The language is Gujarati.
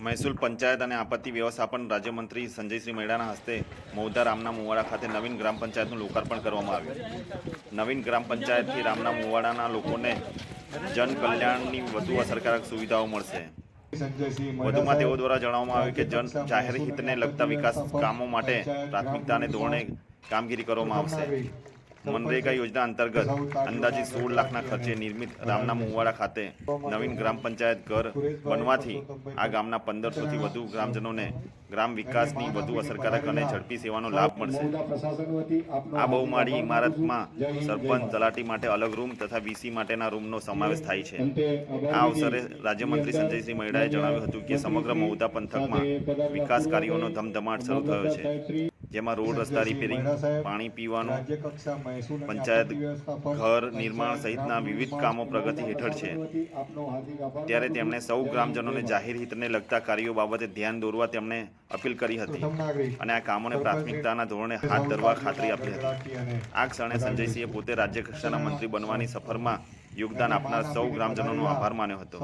મહેસૂલ પંચાયત અને આપત્તિ વ્યવસ્થાપન રાજ્યમંત્રી સંજયશ્રી મેડાના હસ્તે મૌધા રામના મુવાડા ખાતે નવીન ગ્રામ પંચાયતનું લોકાર્પણ કરવામાં આવ્યું. નવીન ગ્રામ પંચાયતથી રામના મુવાડાના લોકોને જન કલ્યાણની વધુ અસરકારક સુવિધાઓ મળશે. વધુમાં તેઓ દ્વારા જણાવવામાં આવ્યું કે જન જાહેર હિતને લગતા વિકાસ કામો માટે પ્રાથમિકતાને ધોરણે કામગીરી કરવામાં આવશે. મનરેગા યોજના અંતર્ગત અંદાજિત સોળ લાખના ખર્ચે નિર્મિત રામના મુવાડા ખાતે નવીન ગ્રામ પંચાયત ઘર બનવાથી આ ગામના પંદરસોથી વધુ ગ્રામજનોને ગ્રામ વિકાસની વધુ અસરકારક અને ઝડપી સેવાનો લાભ મળશે આ બહુમાળી ઇમારતમાં સરપંચ તલાટી માટે અલગ રૂમ તથા વીસી માટેના રૂમનો સમાવેશ થાય છે આ અવસરે રાજ્યમંત્રી સંજયસિંહ મહેડાએ જણાવ્યું હતું કે સમગ્ર મહુધા પંથકમાં વિકાસ કાર્યોનો ધમધમાટ શરૂ થયો છે. જેમાં રોડ રસ્તા રિપેરિંગ પાણી પીવાનું પંચાયત ઘર નિર્માણ સહિતના વિવિધ કામો પ્રગતિ હેઠળ છે. ત્યારે તેમણે સૌ ગ્રામજનોને જાહેર હિતને લગતા કાર્યો બાબતે ધ્યાન દોરવા તેમણે અપીલ કરી હતી અને આ કામોને પ્રાથમિકતાના ધોરણે હાથ ધરવા ખાતરી આપી હતી. આ ક્ષણે સંજયસિંહે પોતે રાજ્ય કક્ષાના મંત્રી બનવાની સફરમાં યોગદાન આપનાર સૌ ગ્રામજનોનો આભાર માન્યો હતો.